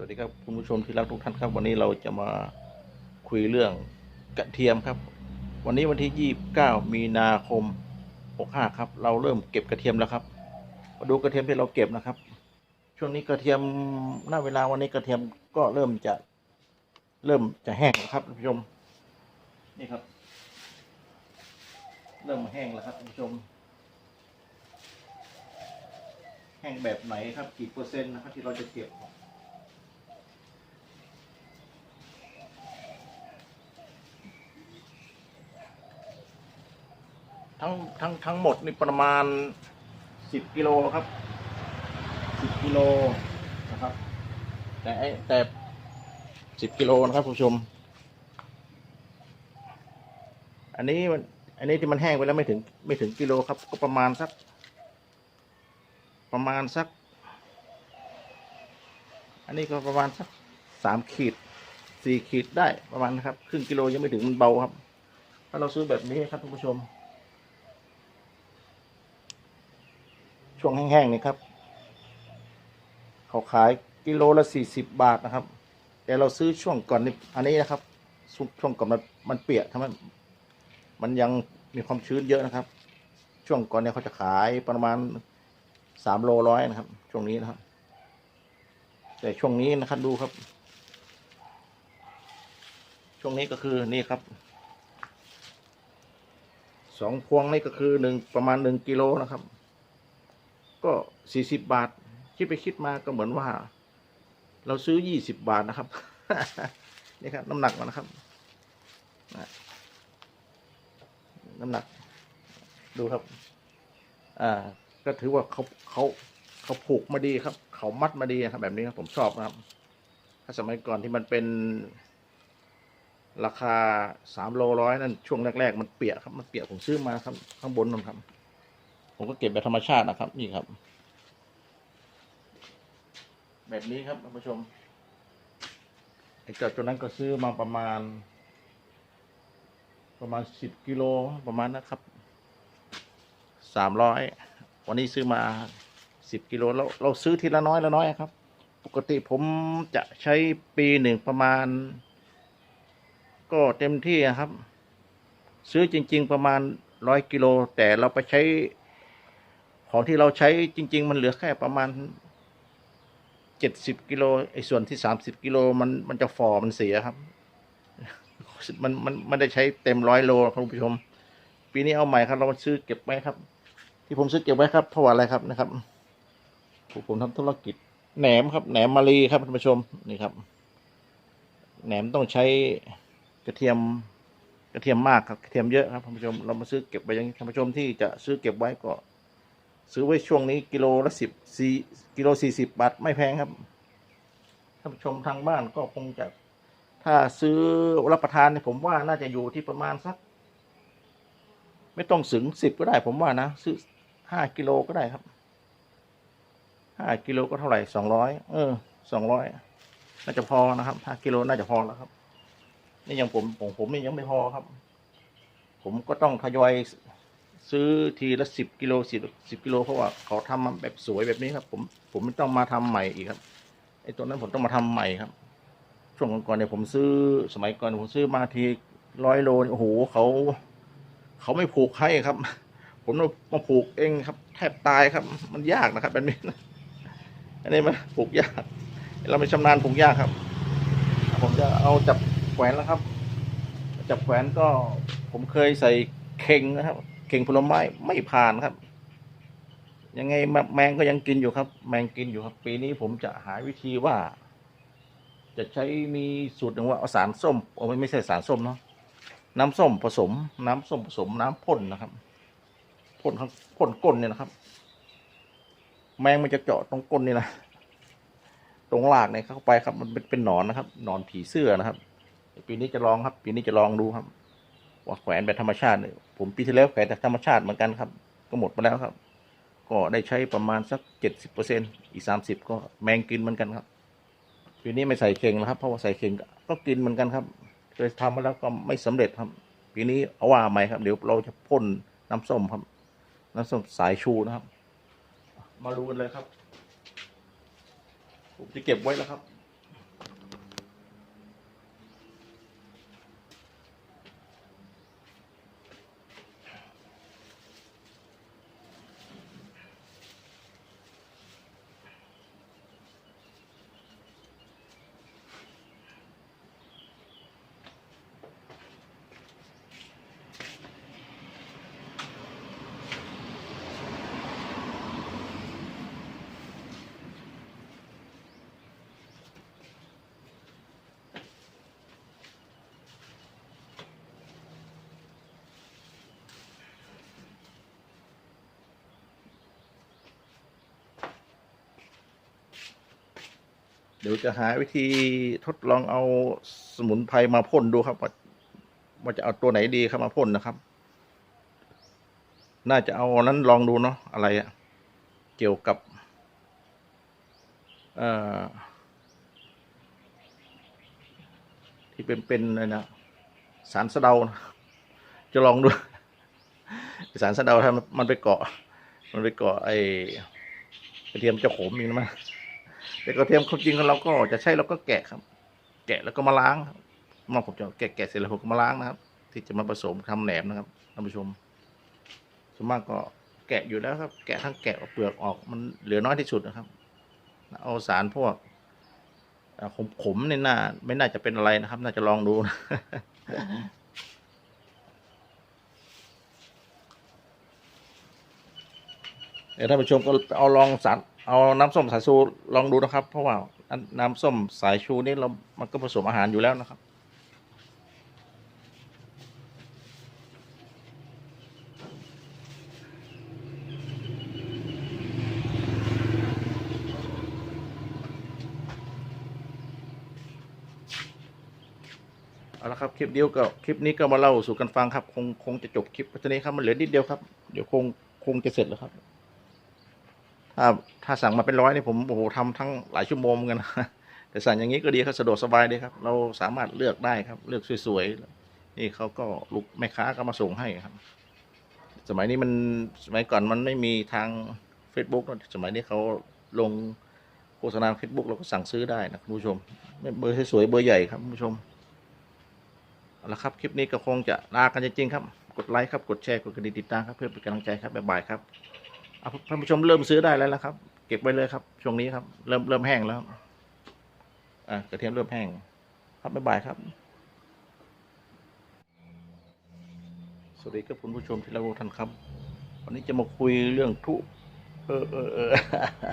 สวัสดีครับคุณผู้ชมที่รักทุกท่านครับวันนี้เราจะมาคุยเรื่องกระเทียมครับ วันนี้วันที่ 29 มีนาคม 65 ครับ เราเริ่มเก็บกระเทียมแล้วครับ มาดูกระเทียมที่เราเก็บนะครับ ช่วงนี้กระเทียมณเวลาวันนี้กระเทียมก็เริ่มจะเริ่มจะแห้งแล้วครับคุณผู้ชมนี่ครับ เริ่มแห้งแล้วครับคุณผู้ชม แห้งแบบไหนครับกี่เปอร์เซ็นต์นะครับที่เราจะเก็บ ทั้งทั้งทั้งหมดนี่ประมาณสิบกิโลครับสิบกิโลนะครับ แต่ไอ้แต่สิบกิโลนะครับคุณผู้ชม อันนี้มันอันนี้ที่มันแห้งไปแล้วไม่ถึงไม่ถึงกิโลครับ ก็ประมาณสัก ประมาณสัก อันนี้ก็ประมาณสักสามขีดสี่ขีดได้ประมาณนะครับ ครึ่งกิโลยังไม่ถึงมันเบาครับ ถ้าเราซื้อแบบนี้ครับท่านผู้ชม ช่วงแห้งๆนี่ครับ เขาขายกิโลละสี่สิบบาทนะครับ แต่เราซื้อช่วงก่อนนี่อันนี้นะครับ ช่วงก่อนมันมันเปียกทำให้มันยังมีความชื้นเยอะนะครับ ช่วงก่อนเนี่ยเขาจะขายประมาณสามโลร้อยนะครับ ช่วงนี้นะครับ แต่ช่วงนี้นะครับดูครับ ช่วงนี้ก็คือนี่ครับสองพวงนี่ก็คือหนึ่งประมาณหนึ่งกิโลนะครับ ก็สี่สิบบาท คิดไปคิดมาก็เหมือนว่า เราซื้อยี่สิบบาทนะครับ นี่ครับ น้ำหนักมันนะครับ น้ำหนัก ดูครับ อ่า ก็ถือว่าเขาเขาเขาผูกมาดีครับ เขามัดมาดีครับ แบบนี้ครับ ผมชอบนะครับ ถ้าสมัยก่อนที่มันเป็นราคาสามโลร้อยนั่นช่วงแรก ๆ มันเปียกครับ มันเปียกผมซื้อมาครับ ข้างบนนั่นครับ ผมก็เก็บแบบธรรมชาตินะครับ นี่ครับ แบบนี้ครับท่านผู้ชมไอ้เจ้าตัวนั้นก็ซื้อมาประมาณ ประมาณสิบกิโลประมาณนะครับสามร้อยวันนี้ซื้อมาสิบกิโลเราเราซื้อทีละน้อยละน้อยครับ ปกติผมจะใช้ปีหนึ่งประมาณ ก็เต็มที่ครับ ซื้อจริง ๆ ประมาณร้อยกิโลแต่เราไปใช้ ของที่เราใช้จริง ๆ มันเหลือแค่ประมาณเจ็ดสิบกิโลไอ้ส่วนที่สามสิบกิโลมันมันจะฟอมันเสียครับ มันมันมันได้ใช้เต็มร้อยโลครับคุณผู้ชม ปีนี้เอาใหม่ครับ เรามาซื้อเก็บไว้ครับ ที่ผมซื้อเก็บไว้ครับเพราะว่าอะไรครับนะครับผมผมทำธุรกิจแหนมครับแหนมมารีครับท่านผู้ชมนี่ครับ แหนมต้องใช้กระเทียมกระเทียมมากครับกระเทียมเยอะครับท่านผู้ชมเรามาซื้อเก็บไว้อยังนี้ท่านผู้ชมที่จะซื้อเก็บไว้ก็ ซื้อไว้ช่วงนี้กิโลละสิบสี่กิโลสี่สิบบาทไม่แพงครับท่านผู้ชมทางบ้านก็คงจะ ถ้าซื้อรับประทานเนี่ยผมว่าน่าจะอยู่ที่ประมาณสัก ไม่ต้องถึงสิบก็ได้ ผมว่านะ ซื้อห้ากิโลก็ได้ครับห้ากิโลก็เท่าไหร่สองร้อยเออสองร้อยน่าจะพอนะครับห้ากิโลน่าจะพอแล้วครับนี่ยังผมผมผมนี่ยังไม่พอครับ ผมก็ต้องทยอย ซื้อทีละสิบกิโลสิบสิบกิโลเพราะว่าเขาทำมาแบบสวยแบบนี้ครับ ผมผมไม่ต้องมาทำใหม่อีกครับไอ้ตัวนั้นผมต้องมาทำใหม่ครับ ช่วงก่อนๆเนี่ยผมซื้อสมัยก่อนผมซื้อมาทีร้อยโลโอ้โหเขาเขาไม่ผูกให้ครับ ผมต้องมาผูกเองครับ แทบตายครับ มันยากนะครับแบบนี้อันนี้มันผูกยาก เราไม่ชำนาญผูกยากครับ ผมจะเอาจับแขวนแล้วครับ จับแขวนก็ผมเคยใส่เข่งนะครับ เข่งผลไม้ไม่ผ่านครับ ยังไงแมงก็ยังกินอยู่ครับ แมงกินอยู่ครับ ปีนี้ผมจะหาวิธีว่า จะใช้มีสูตรหนึ่งว่าเอาสารส้มโอ้ไม่ไม่ใช่สารส้มเนาะน้ำส้มผสม น้ำส้มผสมน้ำพ่นนะครับพ่นข้างพ่นก้นเนี่ยนะครับ แมงมันจะเจาะตรงก้นนี่นะตรงหลากเนี่ยเข้าไปครับ มันเป็นเป็นหนอนนะครับหนอนผีเสื้อนะครับ ปีนี้จะลองครับ ปีนี้จะลองดูครับ แขวนแบบธรรมชาติเนี่ยผมปีที่แล้วแขวนแบบธรรมชาติเหมือนกันครับ ก็หมดไปแล้วครับ ก็ได้ใช้ประมาณสักเจ็ดสิบเปอร์เซ็นอีกสามสิบก็แมงกินเหมือนกันครับปีนี้ไม่ใส่เข่งนะครับเพราะว่าใส่เข่งก็กินเหมือนกันครับเคยทำมาแล้วก็ไม่สำเร็จครับปีนี้เอาว่าใหม่ครับ เดี๋ยวเราจะพ่นน้ำส้มครับ น้ำส้มสายชูนะครับ มาดูกันเลยครับผมจะเก็บไว้แล้วครับ เดี๋ยวจะหาวิธีทดลองเอาสมุนไพรมาพ่นดูครับ ว่าว่าจะเอาตัวไหนดีครับมาพ่นนะครับ น่าจะเอาอันนั้นลองดูเนาะอะไรอะเกี่ยวกับเอ่อที่เป็นเป็นอะไรนะสารสะเดา จะลองดูสารสะเดาถ้ามันไปเกาะ มันไปเกาะไอ้กระเทียมเจ้าขมนี่นะมั้ย แต่กระเทียมความจริงเราก็จะใช้เราก็แกะครับ แกะแล้วก็มาล้างมาผมจะแกะแกะเสร็จแล้วผมก็มาล้างนะครับ ที่จะมาผสมทำแหนมนะครับท่านผู้ชมส่วนมากก็แกะอยู่แล้วครับ แกะทั้งแกะเปลือกออกมันเหลือน้อยที่สุดนะครับ เอาสารพวกขมขมๆนี่น่าไม่น่าจะเป็นอะไรนะครับ น่าจะลองดูนะเดี๋ยวท่านผู้ชมก็เอาลองสาร เอาน้ำส้มสายชูลองดูนะครับ เพราะว่าน้ำส้มสายชูนี่เรามันก็ผสมอาหารอยู่แล้วนะครับ เอาละครับ คลิปเดียวก็คลิปนี้ก็มาเล่าสู่กันฟังครับ คงคงจะจบคลิปตอนนี้ครับมันเหลือนิดเดียวครับ เดี๋ยวคงคงจะเสร็จแล้วครับ ถ้าถ้าสั่งมาเป็นร้อยนี่ผมโอ้โหทำทั้งหลายชั่วโมงเหมือนกันแต่สั่งอย่างนี้ก็ดีครับสะดวกสบายดีครับ เราสามารถเลือกได้ครับ เลือกสวยๆนี่เขาก็ลูกแม่ค้าก็มาส่งให้ครับ สมัยนี้มันสมัยก่อนมันไม่มีทาง Facebook นะสมัยนี้เขาลงโฆษณา Facebook เราก็สั่งซื้อได้นะคุณผู้ชมเบอร์สวยๆเบอร์ใหญ่ครับคุณผู้ชมเอาละครับ คลิปนี้ก็คงจะลากันจริงๆครับ กดไลค์ครับ กดแชร์ กดกระดิ่งติดตามครับ เพื่อเป็นกำลังใจครับ บ๊ายบายครับ ท่านผู้ชมเริ่มซื้อได้แล้วนะครับ เก็บไว้เลยครับ ช่วงนี้ครับ เริ่มเริ่มแห้งแล้วอ่ากระเทียมเริ่มแห้ง ครับบ๊ายบายครับ สวัสดีครับคุณผู้ชมที่รักทุกท่านครับ วันนี้จะมาคุยเรื่องทุเออเออเออ